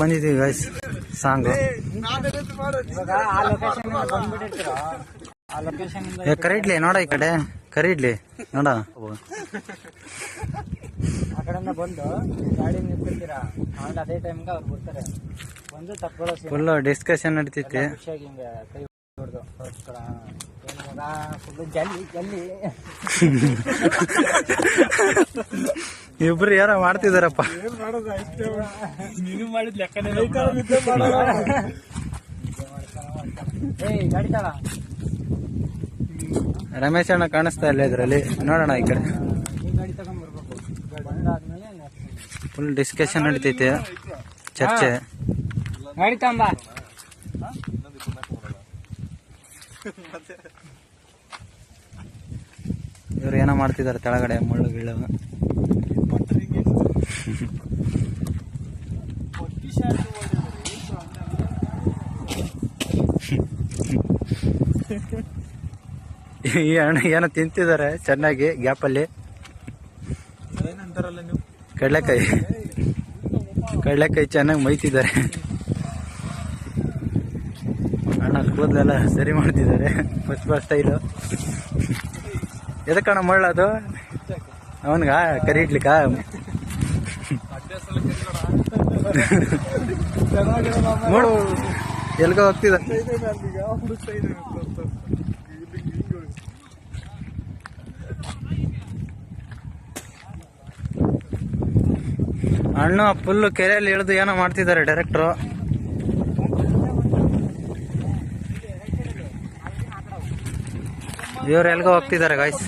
ಬಂದಿದ್ದೀವಿ guys song ಇವಾಗ ಆ ಲೊಕೇಶನ್ ಬಂದ್ಬಿಟ್ಟಿರ್ತೀರ? ಆ ಲೊಕೇಶನ್ ಏ ಕರೀಡ್ಲಿ ನೋಡ ಈ ಕಡೆ. ಕರೀಡ್ಲಿ ನೋಡ. ಆ ಕಡೆಯಿಂದ ಬಂದು ಗಾಡಿ ನಿಂತಿರ್ತೀರಾ? ಆಮೇಲೆ ಅದೇ ಟೈಮ್ಗೆ ಅವ್ರು ಬರ್ತಾರೆ. ಬಂದು ತಕ್ಕೊಳ್ಳೋ ಫುಲ್ ಡಿಸ್ಕಷನ್ ನಡೀತೈತಿ. ಕೈ ಹೊಡೆದು ಇಬ್ರು ಯಾರ ಮಾಡ್ತಿದಾರಪ್ಪ. ರಮೇಶ್ ಅಣ್ಣ ಕಾಣಿಸ್ತಾ ಇಲ್ಲ ಇದ್ರಲ್ಲಿ. ನೋಡೋಣ ಈ ಕಡೆ. ಫುಲ್ ಡಿಸ್ಕಶನ್ ನಡೀತೈತೆ. ಚರ್ಚೆ. ಇವ್ರು ಏನೋ ಮಾಡ್ತಿದ್ದಾರೆ ಕೆಳಗಡೆ ಮುಳ್ಳು ಗಿಳ್ಳು. ಈ ಅಣ್ಣ ಏನೋ ತಿಂತಿದ್ದಾರೆ ಚೆನ್ನಾಗಿ ಗ್ಯಾಪಲ್ಲಿ. ಏನಂತಾರಲ್ಲ ನೀವು? ಕಡಲೆಕಾಯಿ. ಕಡಲೆಕಾಯಿ ಚೆನ್ನಾಗಿ ಮೈತಿದ್ದಾರೆ. ಅಣ್ಣ ಕೂದಲೆಲ್ಲ ಸರಿ ಮಾಡ್ತಿದ್ದಾರೆ. ಫಸ್ಟ್ ಫಸ್ಟ್ ಸ್ಟೈಲು ಎದಕ್ಕಣ್ಣ ಮಳ್ಳದು ಅವನ್ಗ? ಕರಿ ಇಡ್ಲಿಕ್ಕ? ನೋಡು, ಎಲ್ಗ ಹೋಗ್ತಿದ. ಅಣ್ಣ ಫುಲ್ಲು ಕೆರೆಯಲ್ಲಿ ಇಳಿದು ಏನೋ ಮಾಡ್ತಿದ್ದಾರೆ ಡೈರೆಕ್ಟ್ರು ಇವ್ರು ಎಲ್ಗೋ ಹೋಗ್ತಿದ್ದಾರೆ ಗಾಯ್ಸ್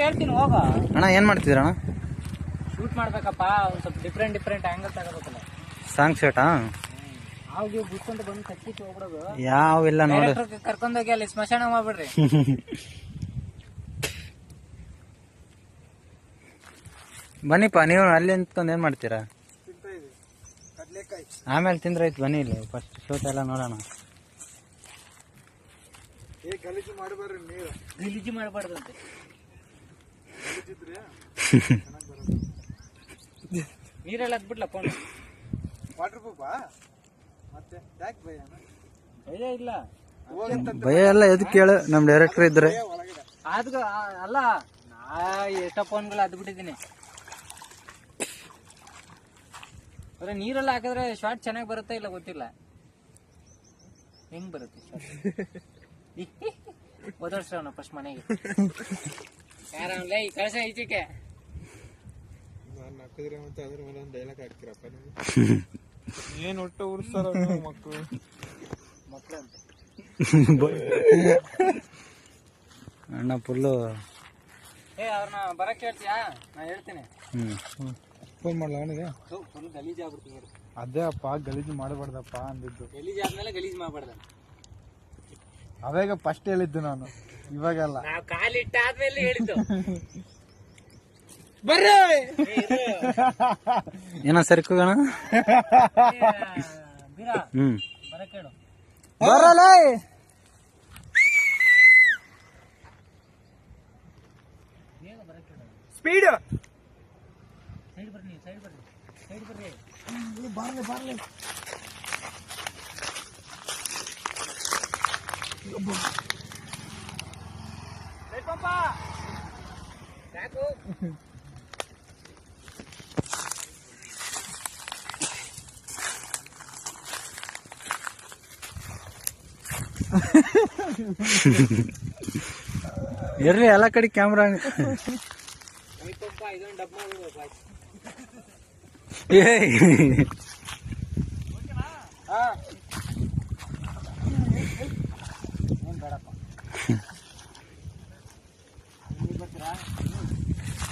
ಹೇಳ್ತೀನಿ ಹೋಗ. ಅಣ್ಣ ಏನ್ ಮಾಡ್ತಿದ್ರ ಅಣ್ಣ ಶೂಟ್ ಮಾಡ್ಬೇಕಪ್ಪ ಒಂದ್ ಸ್ವಲ್ಪ ಡಿಫ್ರೆಂಟ್ ಡಿಫ್ರೆಂಟ್ ಆಂಗಲ್ ತಗೋಬೇಕಲ್ಲ. ಸಾಂಗ್ ಶೂಟಾ ಅವ್ಗೆ ಬಿಡ್ಕೊಂಡು ಬಂದು ಕಚ್ಚಿಟ್ಟು ಹೋಗ್ಬಿಡೋದು. ಯಾವಿಲ್ಲ ನೋಡು. ಡೈರೆಕ್ಟರ್ ಕರ್ಕೊಂಡೋಗಿ ಅಲ್ಲಿ ಸ್ಮಶಾನ ಮಾಡ್ಬಿಡ್ರಿ. ಬನ್ನಿಪ್ಪ ನೀವು ಅಲ್ಲಿ ನಿಂತ್ಕೊಂಡು ಏನ್ ಮಾಡ್ತೀರಾ? ಆಮೇಲೆ ತಿಂದ್ರೆ ಆಯ್ತು ಬನ್ನಿ ಇಲ್ಲಿ ಫಸ್ಟ್ ಶೂಟ್ ಎಲ್ಲ ನೋಡೋಣ. ಗಲೀಜು ಮಾಡಬಾರ್ರಿ ನೀರು. ಗಲೀಜು ಮಾಡಬಾರ್ದಂತೆ ನೀರೆಲ್ಲ ಹತ್ಬಿಟ್ಲ ಫೋನ್ ವಾಟರ್ ಪ್ರೂಫಾ ಮತ್ತೆ ಯಾಕೆ ಭಯ ಭಯ ಇಲ್ಲ. ಭಯ ಎಲ್ಲ ಎದಕ್ಕೆ ಕೇಳು ನಮ್ ಡೈರೆಕ್ಟರ್ ಇದ್ರೆ. ಅದ್ಗ ಅಲ್ಲ ನಾ ಎಷ್ಟೋ ಫೋನ್ಗಳು ಅದ್ ಬಿಟ್ಟಿದ್ದೀನಿ. ಅದ್ರ ನೀರೆಲ್ಲ ಹಾಕಿದ್ರೆ ಶಾರ್ಟ್ ಚೆನ್ನಾಗಿ ಬರುತ್ತೆ ಇಲ್ಲ ಗೊತ್ತಿಲ್ಲ. ಹೆಂಗ್ ಬರುತ್ತೆ ಓದಾಡ್ಸೋಣ ಫಸ್ಟ್ ಮನೆಗೆ. ಯಾರಲ್ಲ ಈ ಕಳಸ ಈಚೆಗೆ. ನಾನು ಹಾಕಿದ್ರೆ ಮತ್ತೆ ಅದ್ರ ಮೇಲೆ ಒಂದು ಡೈಲಾಗ್ ಹಾಕ್ತಿರಪ್ಪ ನೀವು? ಏನ್ ಒಟ್ಟು ಉರ್ಸ್ತಾರ ಮಕ್ಕಳು ಮಕ್ಳು? ಅಂತ ಅಣ್ಣ ಫುಲ್ಲು ಏ ಅವ್ರನ್ನ ಬರಕ್ಕೆ ಹೇಳ್ತೀಯಾ? ನಾ ಹೇಳ್ತೀನಿ. ಫೋನ್ ಮಾಡ್ಲ ಅವನಿಗೆ? ಫುಲ್ ಗಲೀಜು ಆಗ್ಬಿಡ್ತೀನಿ ನೋಡು. ಅದೇ ಅಪ್ಪ ಗಲೀಜು ಮಾಡಬಾರ್ದಪ್ಪ ಅಂದಿದ್ದು. ಗಲೀಜ್ ಆದ್ಮೇಲೆ ಗಲೀಜ್ ಮಾಡ್ಬಾರ್ದ. ಅವಾಗ ಫಸ್ಟ್ ಹೇಳಿದ್ದು ನಾನು. ಇವಾಗಲ್ಲ. ನಾವು ಕಾಲಿಟ್ಟಾದ್ಮೇಲೆ ಹೇಳಿದ್ದು. ಬರ್ರಿ! ಏನೋ ಸರಿಕೋಗಣ ಬೀರಾ ಹ್ಮ್. ಬರಲ್ಲ ಸ್ಪೀಡ್ ಸೈಡ್ ಬರ್ರಿ ಸೈಡ್ ಬರ್ರಿ ಸೈಡ್ ಬರ್ರಿ. ಬರ್ಲಿ ಬರ್ಲಿ. ಸಾಕು ಇರ್ಲಿ ಎಲ್ಲ ಕಡೆ ಕ್ಯಾಮ್ರಾ ಆಯ್ತಪ್ಪ ಇದೊಂದು ಡಬ್ಬ ಮಾಡ್ಬೇಕು ಆಯ್ತು ಏಯ್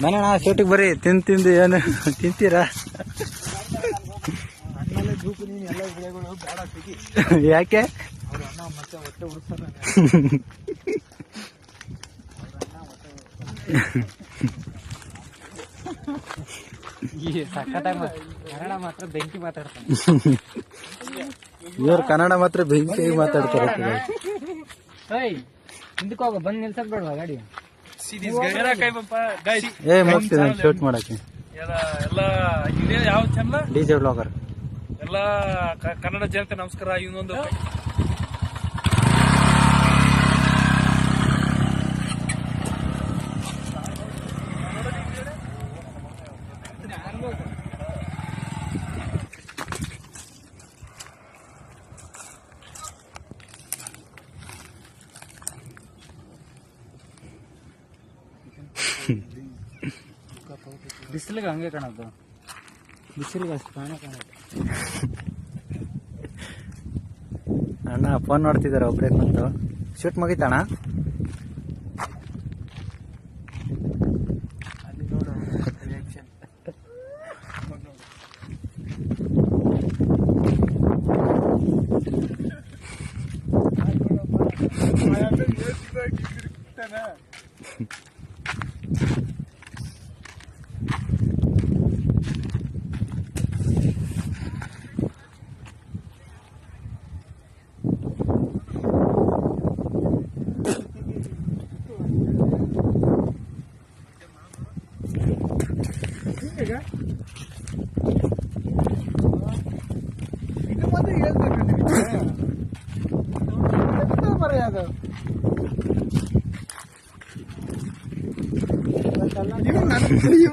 ಬನ್ನಣ ಶೂಟಿಗೆ ಬರ್ರಿ. ತಿಂದು ತಿಂದು ಏನು ತಿಂತೀರಾ? ಯಾಕೆ? ಅವ್ರ ಅಣ್ಣ ಮತ್ತೆ ಹೊಟ್ಟೆ ಉಡ್ಸ್ತಾನೆ ಈ ಸಖತ್ತಾಗಿ ಕನ್ನಡ ಮಾತ್ರ ಬೆಂಕಿ ಮಾತಾಡ್ತಾನೆ. ಇವ್ರು ಕನ್ನಡ ಮಾತ್ರ ಬೆಂಕಿಯಾಗಿ ಮಾತಾಡ್ತಾರೆ. ಹಿಂದಕ್ಕೆ ಹೋಗ ಬಂದು ನಿಲ್ಸಕ್ ಬೇಡವಾ ಗಾಡಿ? ಏ ಮುಗ್ತಿದ್ದಾನೆ ಶೂಟ್ ಮಾಡಕ್ಕೆ. ಎಲ್ಲ ಎಲ್ಲ ಇದೇ ಯಾವ ಚಾನಲ್ ಡಿ ಜೆ ಬ್ಲಾಗರ್ ಎಲ್ಲ ಕ- ಕನ್ನಡ ಜನತೆ ನಮಸ್ಕಾರ ಇನ್ನೊಂದು ಬಿಸಿಲಿಗೆ ಹಂಗೆ ಕಾಣೋದು. ಬಿಸಿಲಿಗೆ ಅಷ್ಟು ಕಾಣ ಕಾಣೋದು. ಅಣ್ಣ ಫೋನ್ ನೋಡ್ತಿದ್ದಾರೆ ಒಬ್ಬರೇ ಕುಂತು ಶೂಟ್ ಮುಗಿತಣ್ಣ?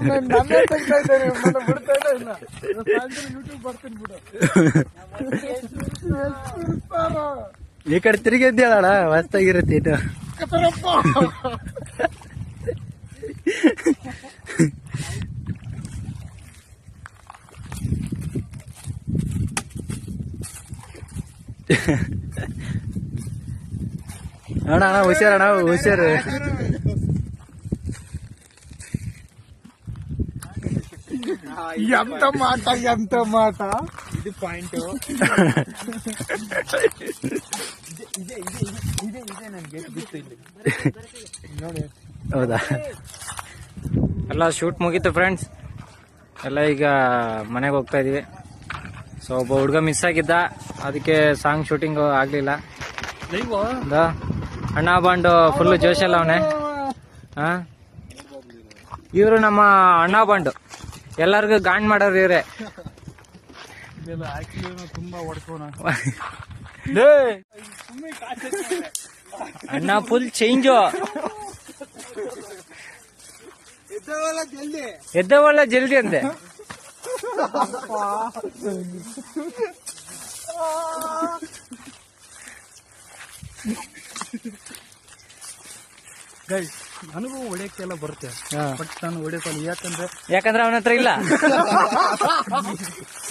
ಈ ಕಡೆ ತಿರುಗಿದ್ದೇಳಣ್ಣ ಹೊಸ್ತಾಗಿರುತ್ತೆ ಇದು. ಅಣ್ಣ ಅಣ್ಣ ಹುಷಾರಣ್ಣ ಹುಷಾರು. ಇದೆ ಇದೆ ನನ್ಗೆ ಬಿತ್ತು ಇಲ್ಲಿ. ನೋಡಿ. ಹೌದಾ? ಎಲ್ಲ ಶೂಟ್ ಮುಗೀತು ಫ್ರೆಂಡ್ಸ್ ಎಲ್ಲ ಈಗ ಮನೆಗೆ ಹೋಗ್ತಾ ಇದೀವಿ. ಸೊ ಒಬ್ಬ ಹುಡುಗ ಮಿಸ್ ಆಗಿದ್ದ. ಅದಕ್ಕೆ ಸಾಂಗ್ ಶೂಟಿಂಗ್ ಆಗ್ಲಿಲ್ಲ. ಅಣ್ಣ ಬಾಂಡು ಫುಲ್ ಜೋಶಲ್ಲ ಅವನೇ. ಹಾ? ಇವರು ನಮ್ಮ ಅಣ್ಣ ಬಂಡು. ಎಲ್ಲರಿಗೂ ಗಾಂಡ್ ಮಾಡೋರು ಇವ್ರೆ. ತುಂಬಾ ಹೊಡ್ಕೋಣ ಅಣ್ಣ ಫುಲ್ ಚೇಂಜು ಎದ್ದವಲ್ಲ ಜಲ್ದಿ? ಎದ್ದವಲ್ಲ ಜಲ್ದಿ ಅಂತೆ ಗೈಸ್ ನನಗೂ ಹೊಡೆಯಕ್ಕೆಲ್ಲ ಬರುತ್ತೆ. ಬಟ್ ನಾನು ಹೊಡೆಯಕ್ಕಲ್ಲ ಯಾಕಂದ್ರೆ ಯಾಕಂದ್ರೆ ಅವನ ಹತ್ರ ಇಲ್ಲ.